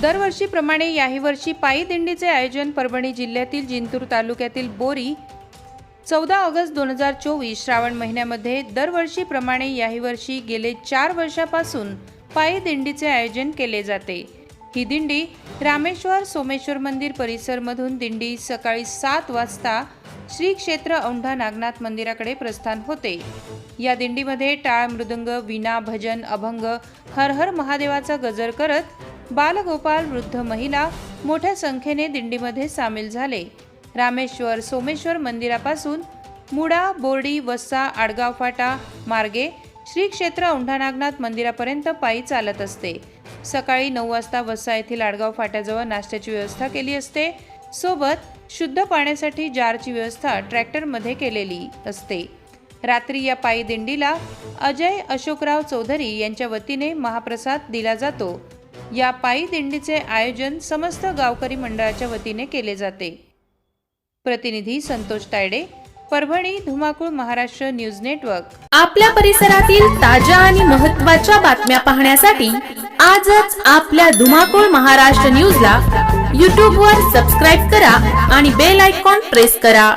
दरवर्षीप्रमाणे याही वर्षी पायी दिंडीचे आयोजन परभणी जिल्ह्यातील जिंतूर तालुक्यातील बोरी चौदा ऑगस्ट दोन हजार चोवीस श्रावण महिन्यामध्ये दरवर्षीप्रमाणे याही वर्षी गेले चार वर्षापासून पायी दिंडीचे आयोजन केले जाते. ही दिंडी रामेश्वर सोमेश्वर मंदिर परिसरमधून दिंडी सकाळी सात वाजता श्री क्षेत्र औंढा नागनाथ मंदिराकडे प्रस्थान होते. या दिंडीमध्ये टाळ मृदंग विना भजन अभंग हर हर महादेवाचा गजर करत बालगोपाल वृद्ध महिला मोठ्या संख्येने दिंडीमध्ये सामील झाले. रामेश्वर सोमेश्वर मंदिरापासून मुडा बोर्डी वस्सा आडगाव फाटा मार्गे श्री क्षेत्र औंढानागनाथ मंदिरापर्यंत पायी चालत असते. सकाळी नऊ वाजता वस्सा येथील आडगाव फाट्याजवळ नाश्त्याची व्यवस्था केली असते. सोबत शुद्ध पाण्यासाठी जारची व्यवस्था ट्रॅक्टरमध्ये केलेली असते. रात्री या पायी दिंडीला अजय अशोकराव चौधरी यांच्या वतीने महाप्रसाद दिला जातो. या पायी दिंडीचे आयोजन समस्त गावकरी मंडळाच्या वतीने केले जाते. प्रतिनिधी संतोष तायडे परभणी धुमाकूळ महाराष्ट्र न्यूज नेटवर्क. आपल्या परिसरातील ताज्या आणि महत्त्वाच्या बातम्या पाहण्यासाठी आजच आपल्या धुमाकूळ महाराष्ट्र न्यूजला यूट्यूबवर सबस्क्राईब करा आणि बेल आयकॉन प्रेस करा.